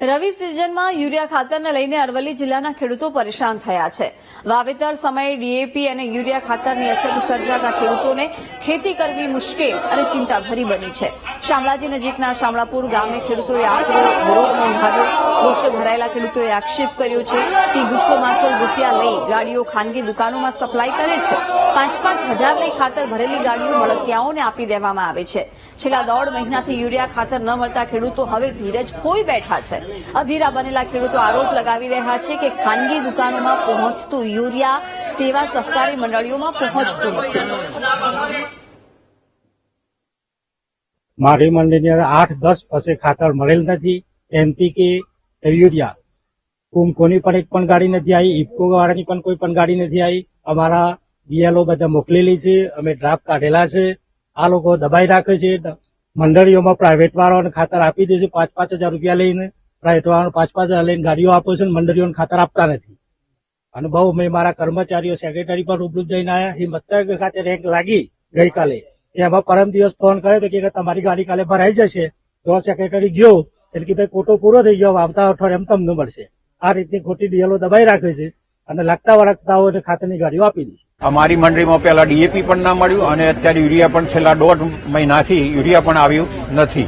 રવિ સિઝનમાં યુરિયા ખાતરને લઈને અરવલ્લી જિલ્લાના ખેડૂતો પરેશાન થયા છે. વાવેતર સમયે ડીએપી અને યુરિયા ખાતરની અછત સર્જાતા ખેડૂતોને ખેતી કરવી મુશ્કેલ અને ચિંતાભરી બની છે. શામળાજી નજીકના શામળાપુર ગામે ખેડૂતોએ આકરો વિરોધ નોંધાવ્યો. રોષે ભરાયેલા ખેડૂતોએ આક્ષેપ કર્યો છે કે ગુજકો માસલ રૂપિયા લઈ ગાડીઓ ખાનગી દુકાનોમાં સપ્લાય કરે છે. પાંચ પાંચ હજારની ખાતર ભરેલી ગાડીઓ મળતિયાઓને આપી દેવામાં આવે છે. છેલ્લા દોઢ મહિનાથી યુરિયા ખાતર ન મળતા ખેડૂતો હવે ધીરજ ખોઈ બેઠા છે. અધીરા બનેલા ખેડૂતો આરોપ લગાવી રહ્યા છે કે ખાનગી દુકાનોમાં પહોંચતું યુરિયા સેવા સહકારી મંડળીઓમાં પહોંચતું નથી. મારી અંદર આઠ દસ પછી ખાતર મળેલ નથી. એનપીકે યુરિયા કુમકોની પણ એક પણ ગાડી નથી આવી ઇફકો વાળાની પણ કોઈ પણ ગાડી નથી આવી. અમારા બીએલઓ બધા મોકલેલી છે, અમે ડ્રાફ્ટ કાઢેલા છે. આ લોકો દબાઈ રાખે છે મંડળીઓમાં પ્રાઇવેટ વાળાને ખાતર આપી દે છે, પાંચ પાંચ હજાર રૂપિયા લઈને. પ્રાઇવેટ વાળાને પાંચ પાંચ હજાર લઈને ગાડીઓ આપે છે મંડળીઓને ખાતર આપતા નથી. અને બહુ મેં મારા કર્મચારીઓ સેક્રેટરી પર રૂબરૂ જઈને આવ્યા હિંમતનગર ખાતે રેન્ક લાગી ગઈકાલે. એમાં પરમ દિવસ ફોન કર્યો તો કે તમારી ગાડી કાલે ભરાઈ જશે. તો સેક્રેટરી ગયો. એટલે કે ભાઈ કોટો પૂરો થઈ ગયો આવતા આવતા એમ તમને મળશે. આ રીતની ખોટી ડીએલઓ દબાઈ રાખે છે અને લાગતા વળગતાઓને ખાતરની ગાડીઓ આપી દીધી અમારી મંડળીમાં પહેલા ડીએપી પણ ના મળ્યું અને અત્યારે યુરિયા પણ છેલ્લા દોઢ મહિનાથી યુરિયા પણ આવ્યું નથી.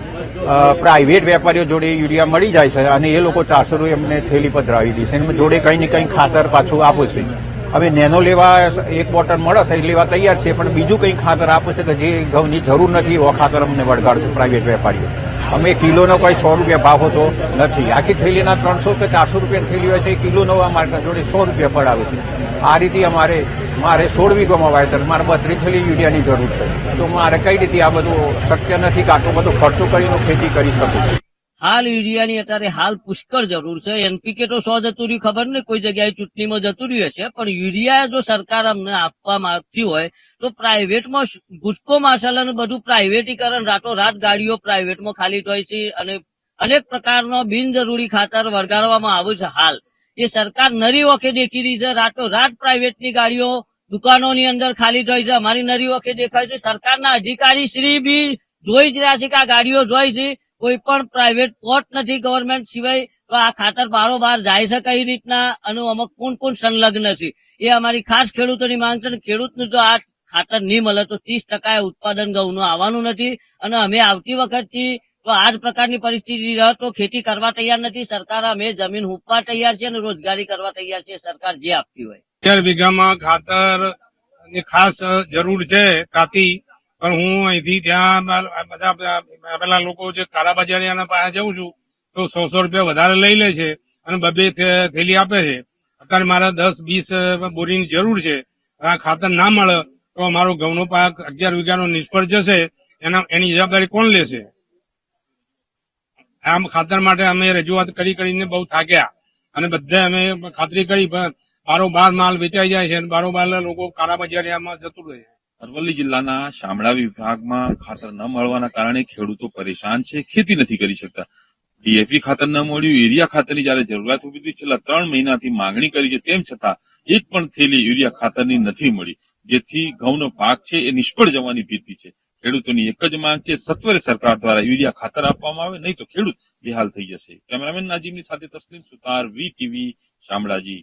પ્રાઇવેટ વેપારીઓ જોડે યુરિયા મળી જાય છે અને એ લોકો ચારસો રૂપિયા એમને થેલી પધરાવી દે છે. અને જોડે કંઈ ને કંઈ ખાતર પાછું આપે છે. હવે નેનો લેવા એક બોટલ મળે છે એ લેવા તૈયાર છે, પણ બીજું કંઈ ખાતર આપે છે કે જે ઘઉંની જરૂર નથી, એવા ખાતર અમને વળગાડશે પ્રાઇવેટ વેપારીઓ. અમે કિલોનો કોઈ સો રૂપિયા ભાવ હોતો નથી. આખી થેલીના ત્રણસો કે ચારસો રૂપિયા થેલી હોય છે, એ કિલોનો અમારા જોડે સો રૂપિયા પડાવે છે. આ રીતે અમારે, મારે સોળ વીઘોમાં વાવેતર મારે બત્રીસ થેલી યુરિયાની જરૂર છે. તો મારે કઈ રીતે આ બધું શક્ય નથી કે આટલો બધો ખર્ચો કરીને ખેતી કરી શકું? હાલ યુરિયાની અત્યારે હાલ પુષ્કળ જરૂર છે. એનપીકે તો સો જતું રહ્યું ખબર નહીં, કોઈ જગ્યાએ ચૂંટણીમાં જતું રહ્યું હશે, પણ યુરિયા જો સરકાર અમને આપવા માંગતી હોય, તો પ્રાઇવેટમાં ગુજકો અને બધું પ્રાઇવેટીકરણ રાતોરાત ગાડીઓ પ્રાઇવેટમાં ખાલી હોય છે અને અનેક પ્રકારનો બિનજરૂરી ખાતર વળગાડવામાં આવ્યું છે હાલ. એ સરકાર નરી વખે દેખી રહી છે રાતોરાત પ્રાઇવેટની ગાડીઓ દુકાનોની અંદર ખાલી થઈ છે, અમારી નરી વખે દેખાય છે. સરકારના અધિકારી શ્રી બી જોઈ જ રહ્યા છે કે આ ગાડીઓ જોઈ છે કોઈ પણ પ્રાઇવેટ પોર્ટ નથી ગવર્મેન્ટ સિવાય, તો આ ખાતર બારોબાર જાય છે કઈ રીતના, અને આમાં કોણ કોણ સંલગ્ન છે? એ અમારી ખાસ ખેડૂતોની માંગ છે ખેડૂતનું જો આ ખાતર નહીં મળે તો ત્રીસ ટકા ઉત્પાદન ઘઉંનું આવવાનું નથી, અને અમે આવતી વખતથી તો આ જ પ્રકારની પરિસ્થિતિ રહે તો ખેતી કરવા તૈયાર નથી, સરકાર અમે જમીન હુંપવા તૈયાર છે અને રોજગારી કરવા તૈયાર છે સરકાર જે આપતી હોય. અગિયાર વીઘામાં ખાતરની ખાસ જરૂર છે કાતી પણ હું અહીંથી ત્યાં બધા પેલા લોકો જે કાળા બજારિયાના પાસે જઉં છું, તો સો રૂપિયા વધારે લઈ લે છે અને બબે થેલી આપે છે. અત્યારે મારે દસ, વીસ બોરીની જરૂર છે. આ ખાતર ના મળે તો અમારો ઘઉંનો પાક અગિયાર વીઘાનો નિષ્ફળ જશે. એના એની જવાબદારી કોણ લેશે? આમ ખાતર માટે અમે રજૂઆત કરી કરીને બહુ થાક્યા. અને બધે અમે ખાતરી કરી, પણ બારોબાર માલ વેચાઈ જાય છે અને બારોબાર લોકો કાળા બજારિયામાં જતું રહે છે. અરવલ્લી જિલ્લાના શામળા વિભાગમાં ખાતર ન મળવાના કારણે ખેડૂતો પરેશાન છે, ખેતી નથી કરી શકતા. ડીએપી ખાતર ન મળ્યું, યુરિયા ખાતરની જયારે જરૂરિયાત ઊભી થઈ છેલ્લા ત્રણ મહિનાથી માંગણી કરી છે, તેમ છતાં એક પણ થેલી યુરિયા ખાતરની નથી મળી, જેથી ઘઉંનો પાક છે એ નિષ્ફળ જવાની ભીતિ છે. ખેડૂતોની એક જ માંગ છે, સત્વરે સરકાર દ્વારા યુરિયા ખાતર આપવામાં આવે, નહીં તો ખેડૂત બેહાલ થઈ જશે. કેમેરામેન નાજીમની સાથે તસ્લીમ સુતાર, વી ટીવી, શામળાજી.